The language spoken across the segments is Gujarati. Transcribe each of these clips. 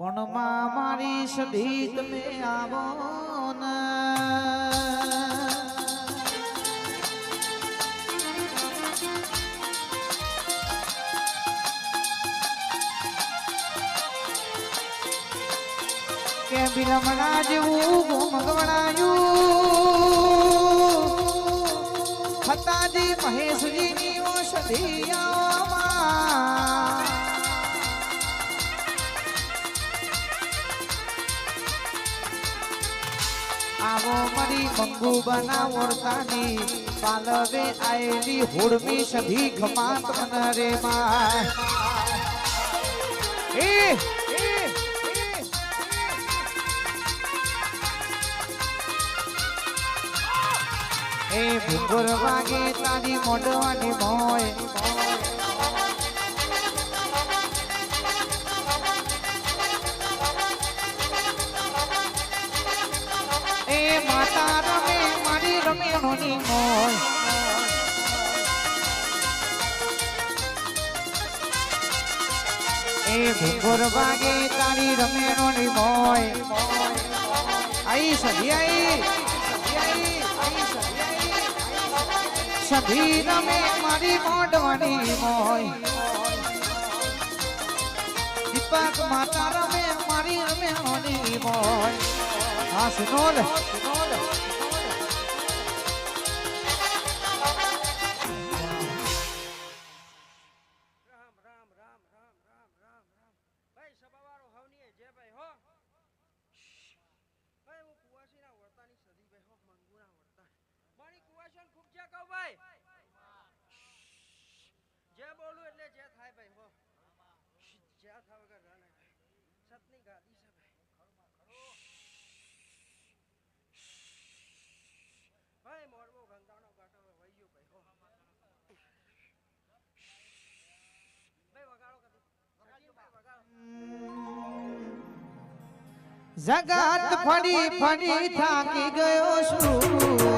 પણ માં મારી સધી તમે આવો કે બિલમણા જેવું ગુમગવડાયું હતાજી મહેશજીની ઔષધિયામાં આવો મરી મંગુ બનાવોરતાની પાલવે આયેલી હોડમી સધી ખમાત મન રે માં એ એ એ. એ ભૂગોર વાગે તારી મોઢવાની મોય. મારી રમેણોની મોય એ ભૂગોર વાગે તારી રમેણોની મોય આઈ સધી આઈ સધી આઈ આઈ સધી આઈ સધી રમે મારી મોઢવાની મોય દીપક માતા રમે મારી રમેણોની મોય હા સુનોલ સુનોલ સતની ગાદી છે ભાઈ ભાઈ મોરબો ગંગાનો ગાંઠો વહી ગયો ભાઈ હો ભાઈ વગાડો કદી વગાડો જગત ફરી ફરી થાકી ગયો છું.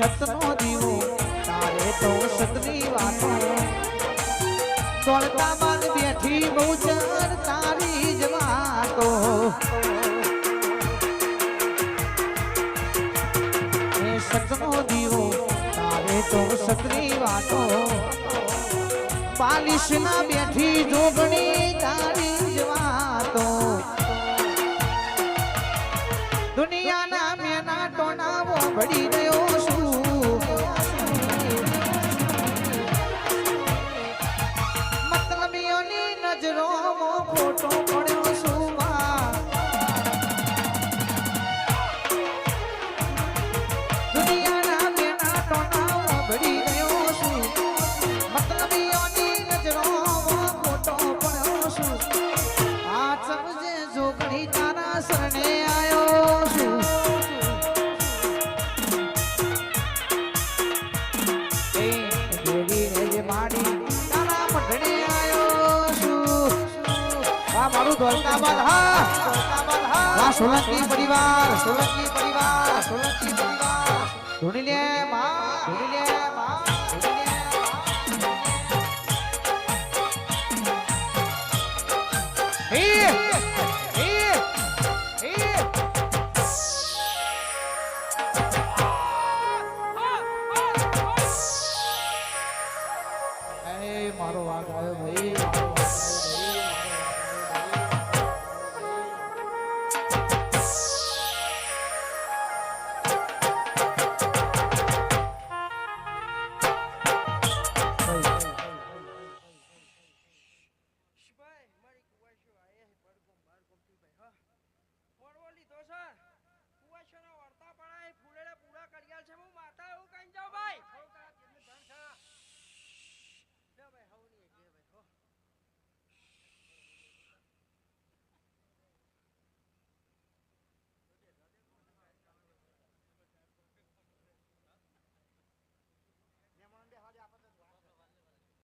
સતનો દીવો તારે તો સતની વાતો દોડતા બાદ બેઠી બહુ ચર તારી જ વાતો. એ સતનો દીવો તારે તો સતની વાતો. પાલિશ ના બેઠી જોગણી, તારી જ વાતો. દુનિયાના મેના ટોનાવો ભડી રહ્યો. સોલંકી પરિવાર સોલંકી પરિવાર સોલંકી પરિવાર ધૂણી લે માં